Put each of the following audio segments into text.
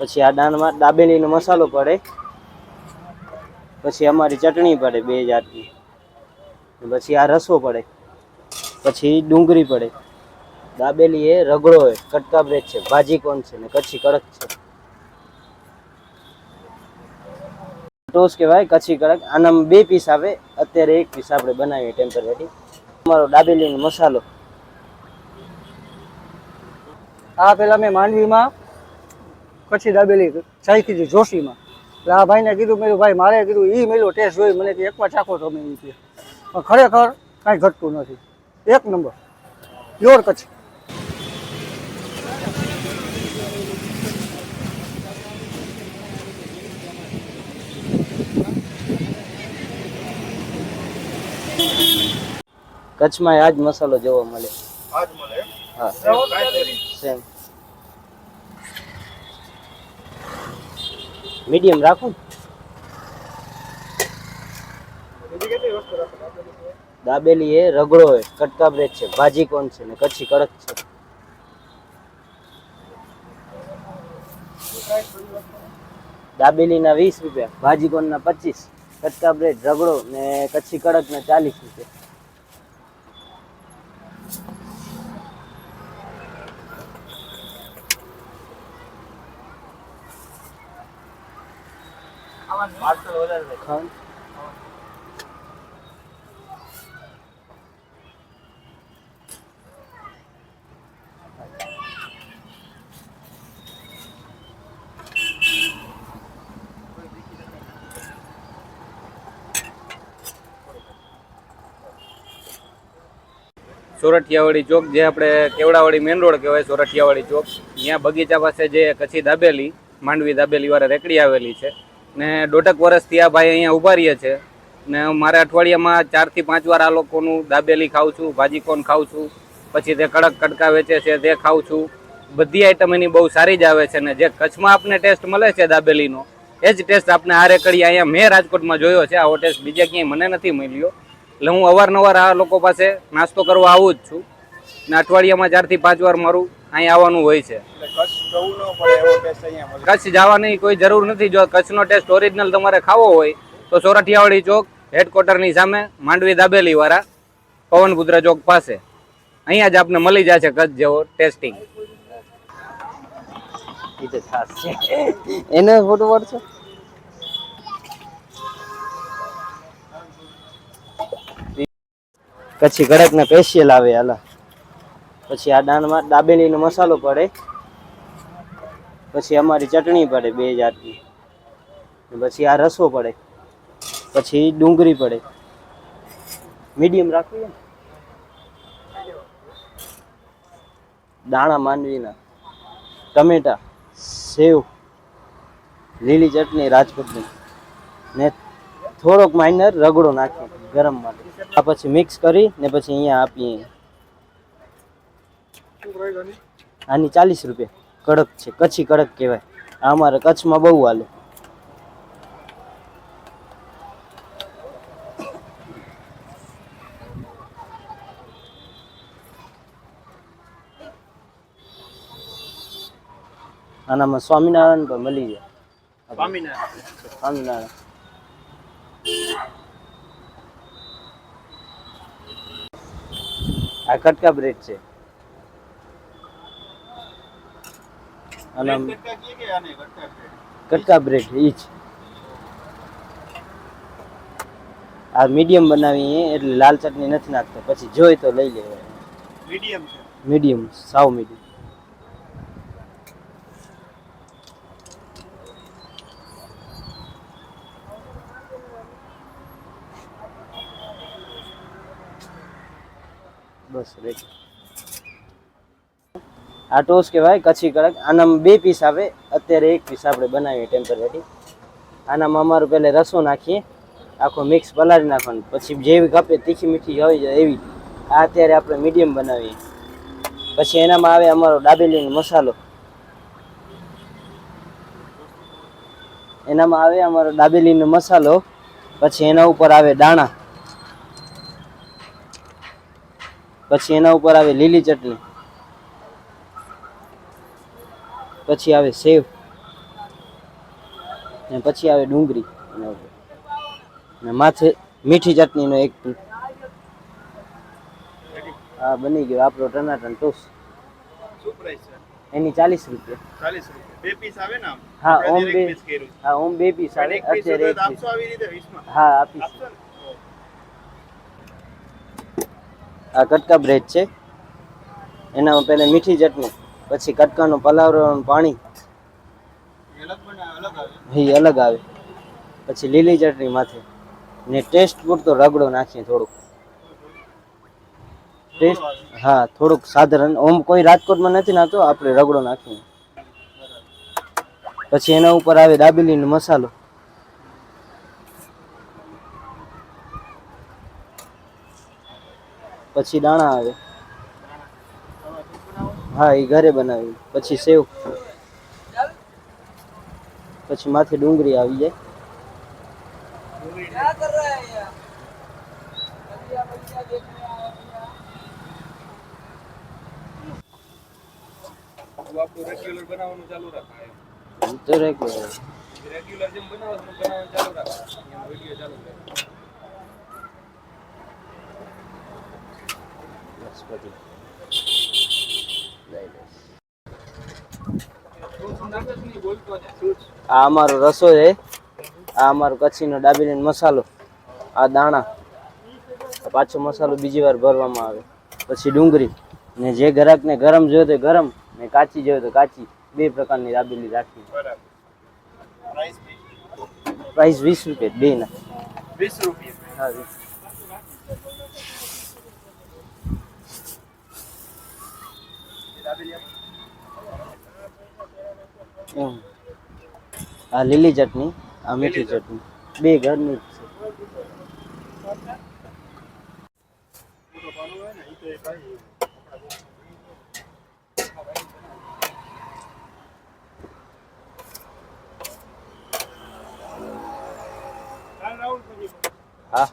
પછી આ દાળમાં દાબેલીનો મસાલો પડે. પછી અમારી ચટણી પડે બે જાતની. પછી આ રસો પડે. પછી ડુંગળી પડે. દાબેલી એ રગડો એ, કટકા બ્રેડ છે, ભાજી કોણ છે ને કચ્છી કડક છે. ટોસ કહેવાય કચ્છી કડક. આનામાં બે પીસ આવે. અત્યારે એક પીસ આપણે બનાવીએ ટેમ્પરરી અમારો દાબેલીનો મસાલો. આ પેલા મેં માંડવીમાં કચ્છી દાબેલી ચાખી કીધી જોશીમાં. એટલે આ ભાઈને કીધું મેં ભાઈ મારે કીધું એ મેલો ટેસ્ટ જોઈ મને કે એકવાર ચાખો તો મેં કે પણ ખરેખર કાંઈ ઘટતું નથી. એક નંબર. પ્યોર કચ્છ. કચ્છમાં આજ મસાલો જોવા મળે. આજ મળે હા. સેમ. મીડિયમ રાખું દાબેલી એ રગડો હોય કટકા બ્રેડ છે, ભાજી કોણ છે ને, કચ્છી કડક છે. દાબેલીના વીસ રૂપિયા, ભાજી કોણના પચીસ, કટકા બ્રેડ, રગડો ને કચ્છી કડક ને ચાલીસ રૂપિયા. ખાવાનું? સોરઠિયાવાડી ચોક જે આપણે કેવડાવાડી મેન રોડ કહેવાય, સોરઠિયાવાડી ચોક ત્યાં બગીચા પાસે જે કચ્છી દાબેલી, માંડવી દાબેલી વાળા રેકડી આવેલી છે ને દોઢક વર્ષથી આ ભાઈ અહીંયા ઊભા રહીએ છે. ને મારે અઠવાડિયામાં ચારથી પાંચ વાર આ લોકોનું દાબેલી ખાઉં છું ભાજી કોન ખાઉં છું, પછી તે કડક કડકા વેચે છે, તે ખાઉં છું. બધી આઈટમ એની બહુ સારી જ આવે છે ને જે કચ્છમાં આપને ટેસ્ટ મળે છે દાબેલીનો, એ જ ટેસ્ટ આપણે આ રેકડી અહીંયા મેં રાજકોટમાં જોયો છે, આવો ટેસ્ટ બીજે ક્યાંય મને નથી મળ્યો. એટલે હું અવારનવાર આ લોકો પાસે નાસ્તો કરવા આવું જ છું. ને અઠવાડિયામાં ચારથી પાંચ વાર મારું અહીંયા આવવાનું હોય છે. જવું ન કચ્છ જવાની કોઈ જરૂર નથી. જો કચ્છનો ટેસ્ટ ઓરિજિનલ તમારે ખાવો હોય, તો સોરઠિયાવાડી ચોક હેડક્વાર્ટરની સામે માંડવી દાબેલી વાળા પવનપુત્ર ચોક પાસે. અહીંયા જ આપને મળી જશે કચ્છ જેવો ટેસ્ટિંગ. એને ફોટો પાડશો કચ્છી કડક ને સ્પેશિયલ આવે હાલા. પછી આ દાનમાં દાબેલીનો મસાલો પડે. પછી અમારી ચટણી પડે બે જાતની. પછી આ રસો પડે. પછી ડુંગળી પડે. મીડિયમ રાખવી દાણા માંડવીના. ટમેટા, સેવ, લીલી ચટણી રાજકોટની ને થોડોક માઇનર રગડો નાખી ગરમ માટે. આ પછી મિક્સ કરી ને પછી અહીંયા આપીએ. આની ચાલીસ રૂપિયા. કડક છે કચ્છી કડક કહેવાય. આ અમારે કચ્છમાં બહુ હાલે. આનામાં સ્વામિનારાયણ પણ મળી જાય. સ્વામિનારાયણ. સ્વામિનારાયણ આ કટકા બ્રેડ છે. અને કટકા બ્રેડ ઈ જ. આ મીડિયમ બનાવીએ એટલે લાલ ચટણી નથી નાખતા. પછી જોઈ તો લઈ લેવાય. મીડિયમ છે. મીડિયમ સાવ મીડિયમ. બસ રેડી. આ ટોસ કહેવાય કચ્છી કડક. આનામાં બે પીસ આવે. અત્યારે એક પીસ આપણે બનાવીએ ટેમ્પરરી આનામાં અમારું પહેલે રસો નાખીએ. આખો મિક્સ પલાળી નાખવાનું. પછી જેવી કપે તીખી મીઠી હોય એવી. આ અત્યારે આપણે મીડિયમ બનાવીએ. પછી એનામાં આવે અમારો દાબેલીનો મસાલો. એનામાં આવે અમારો દાબેલીનો મસાલો. પછી એના ઉપર આવે દાણા. પછી એના ઉપર આવે લીલી ચટણી. પછી આવે સેવ. ને પછી આવે ડુંગળી. ને માથે મીઠી ચટણીનો એક હા બની ગયો આપણો ટનાટન ટોસ. એની ચાલીસ રૂપિયા. ચાલીસ રૂપિયા. બે પીસ આવે ને હા, ઓમ બે. હા ઓમ બે પીસ આવે. અત્યારે એક પીસ. આવી રીતે હા આપીશ. આ કટકા બ્રેડ છે. એનામાં પહેલાં મીઠી ચટણી. પછી કટકાનું પલાવરવાનું પાણી. એ અલગ આવે. પછી લીલી ચટણી માથે. ને ટેસ્ટ પૂરતો રગડો નાખીએ થોડુંક. ટેસ્ટ, હા, થોડુંક સાધારણ. ઓમ કોઈ રાજકોટમાં નથી નાખતો આપણે રગડો નાખીએ. પછી એના ઉપર આવે દાબેલીનો મસાલો. પછી દાણા આવે. હા એ ઘરે બનાવી પછી સેવ. પછી માથે ડુંગળી આવી જાય. આપણું રેગ્યુલર બનાવવાનું ચાલુ રાખાય એમ તો regular. રેગ્યુલર જેમ બનાવવાનું બનાવવાનું ચાલુ રાખાય વીડિયો ચાલુ રહે બસ પછી. લઈ લઈશ. આ અમારો રસો છે. આ અમારો કચ્છીનો દાબેલીનો મસાલો આ દાણા પાછો મસાલો બીજી વાર ભરવામાં આવે. પછી ડુંગળી ને જે ગ્રાહકને ગરમ જોઈએ તો ગરમ ને કાચી જોઈએ તો કાચી. બે પ્રકારની દાબેલી રાખી. પ્રાઇસ પ્રાઇસ વીસ રૂપિયા બે ના. વીસ રૂપિયા. હા વીસ એમ. આ લીલી ચટણી આ મીઠી ચટણી. બે ઘરની છે હા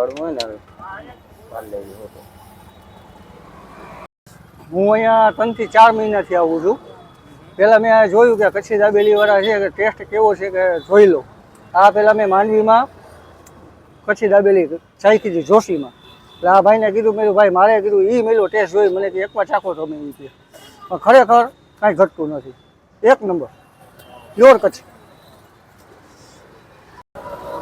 ફોટો હોય ને હવે લેવી હોય હું અહીંયા ત્રણથી ચાર મહિનાથી આવું છું. પહેલાં મેં જોયું કે કચ્છી દાબેલીવાળા છે કે ટેસ્ટ કેવો છે કે જોઈ લો. આ પહેલાં મેં માંડવીમાં કચ્છી દાબેલી ચાખી હતી જોશીમાં. એટલે આ ભાઈને કીધું, મેં ભાઈ, મારે કીધું એ મેલો ટેસ્ટ જોઈ, મને કે એકવાર ચાખો તમે એ પણ ખરેખર કાંઈ ઘટતું નથી. એક નંબર. પ્યોર કચ્છી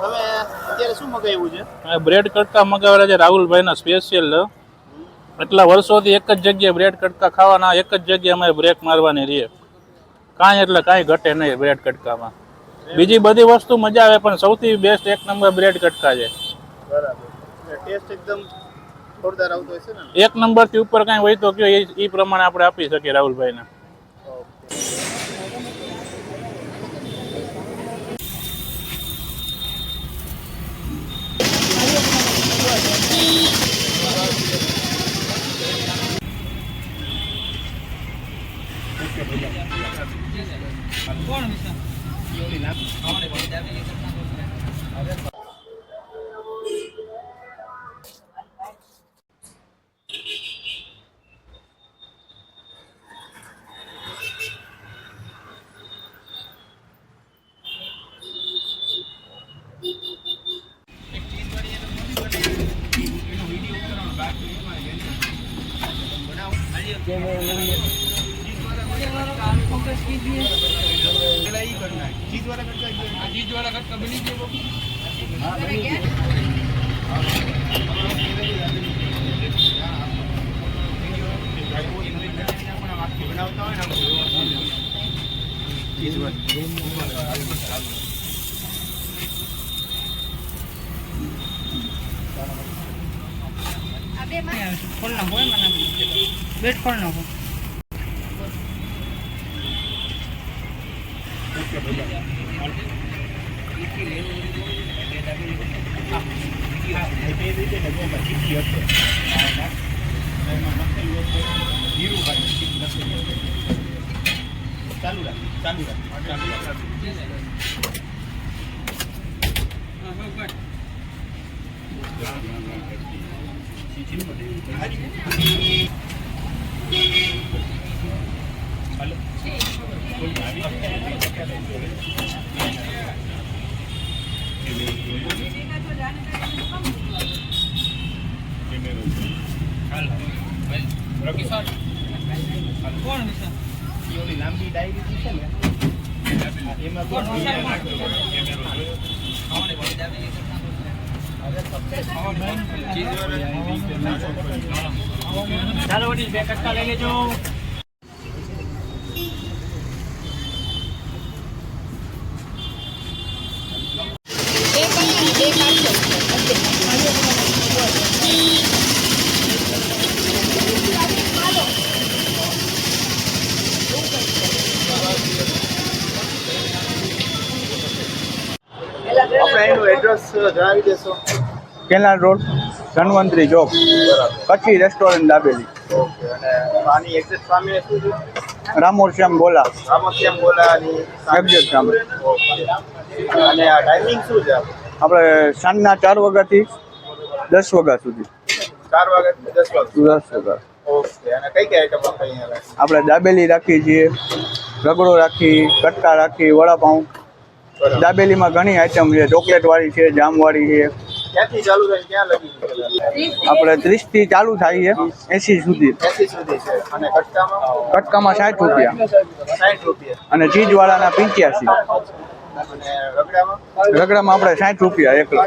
તમે અત્યારે શું મગાવ્યું છે? બ્રેડ કટકા મગાવેલા છે રાહુલભાઈના સ્પેશિયલ એટલા વર્ષોથી એક જ જગ્યાએ બ્રેડ કટકા ખાવાના એક જ જગ્યાએ અમારે બ્રેક મારવાની રહે કાંઈ એટલે કાંઈ ઘટે નહીં બ્રેડ કટકામાં. બીજી બધી વસ્તુ મજા આવે પણ સૌથી બેસ્ટ એક નંબર બ્રેડ કટકા છે. બરાબર. ટેસ્ટ એકદમ એક નંબરથી ઉપર કાંઈ હોય તો કયો એ એ પ્રમાણે આપણે આપી શકીએ રાહુલભાઈને. ખોલ નાખો એમાં બેટ ખોલ નાખો ચાલુ રાખ ચાલુ રાખ ચાલુ રાખ હા, હા, બસ. કોણ લાંબી ડાયરી છે ને એમાં તો ચાલો વડીલ બે કટકા લઈ લેજો એડ્રેસ જણાવી દેશો. Canal road Dhanvantari chowk Kutchi restaurant dabeli. Okay અને આની એક્ઝેક્ટ સામે શું છે? રામોર શ્યામ બોલા રામસ્યામ બોલાની Exact સામે. ઓકે. અને આ ટાઈમિંગ શું છે? આપણે? સાંજના ચાર વાગ્યાથી દસ વાગ્યા સુધી. ચાર વાગે દસ વાગે દસ વાગ્યા. આપણે દાબેલી રાખીએ છીએ રગડો રાખી કટકા રાખી વડાપાઉં. દાબેલીમાં ઘણી આઈટમ છે ચોકલેટ વાળી છે જામ વાળી છે. ક્યાંથી ચાલુ થાય ક્યાં લગી આપણે આપણે ત્રીસથી ચાલુ થાય છે એંસી સુધી. એસી સુધી છે. અને કટકામાં? કટકામાં સાઠ રૂપિયા. સાઠ રૂપિયા. અને ચીજવાળાના પંચ્યાસી. અને રગડામાં? રગડામાં આપણે સાઠ રૂપિયા એકલા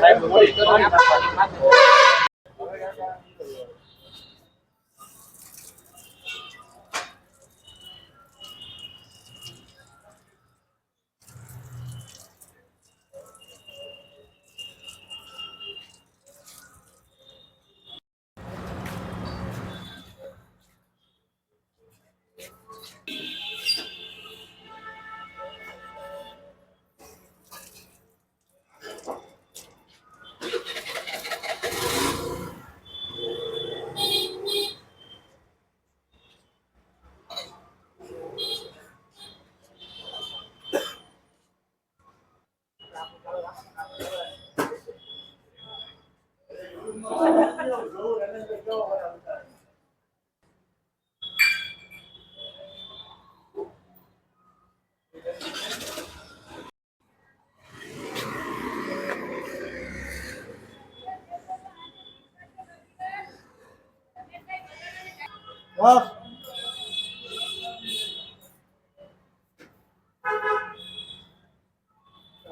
સાઠ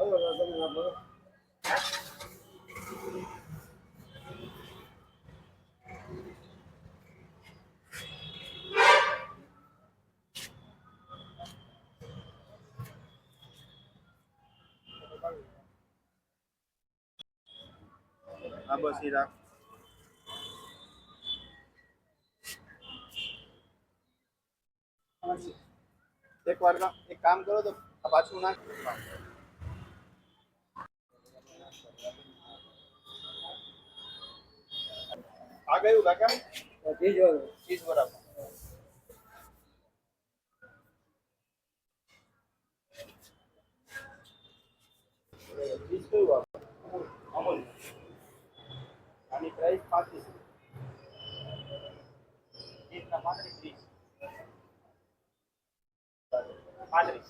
રૂપિયા હા બસ રાખ એક કામ કરો તો પાછું ના આ ગયું કાકા ચીજ બરાબર. ચીજ કયું અમૂલ. આની પ્રાઇસ પાંત્રીસ ચીઝના પાંત્રીસ ત્રીસ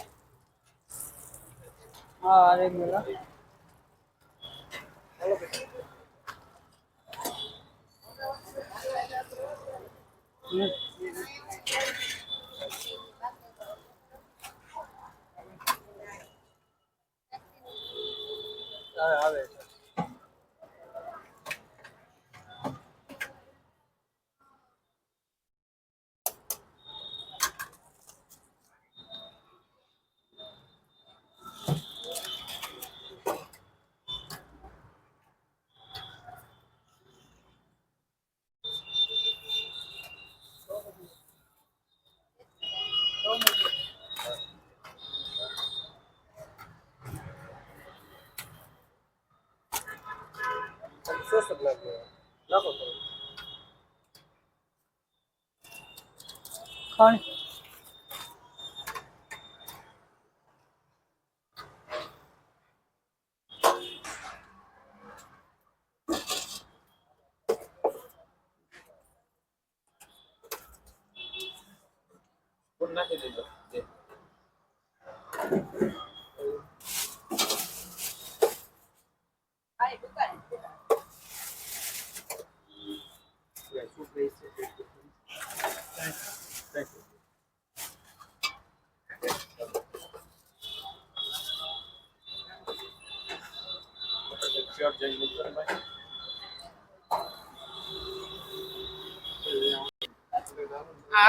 વાળી પાણી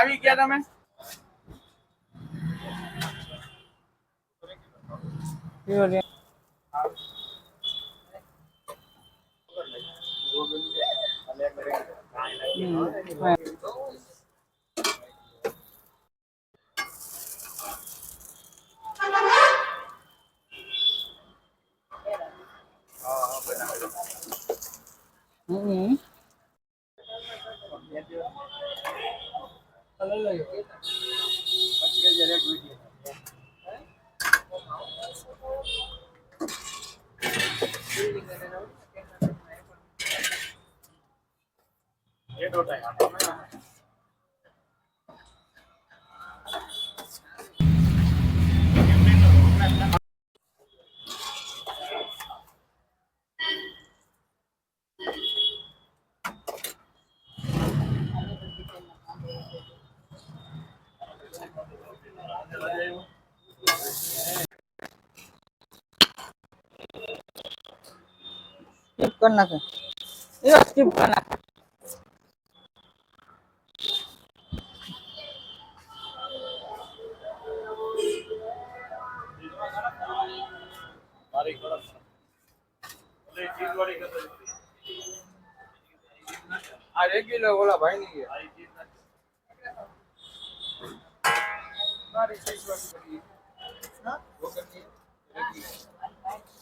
આવી ગયા તમે? પ્યોર કરી નાખે એ સ્કીપ કરી નાખે આ રેગ્યુલર ઓલા ભાઈ ની મારી વાળી. હા? વગરની regular.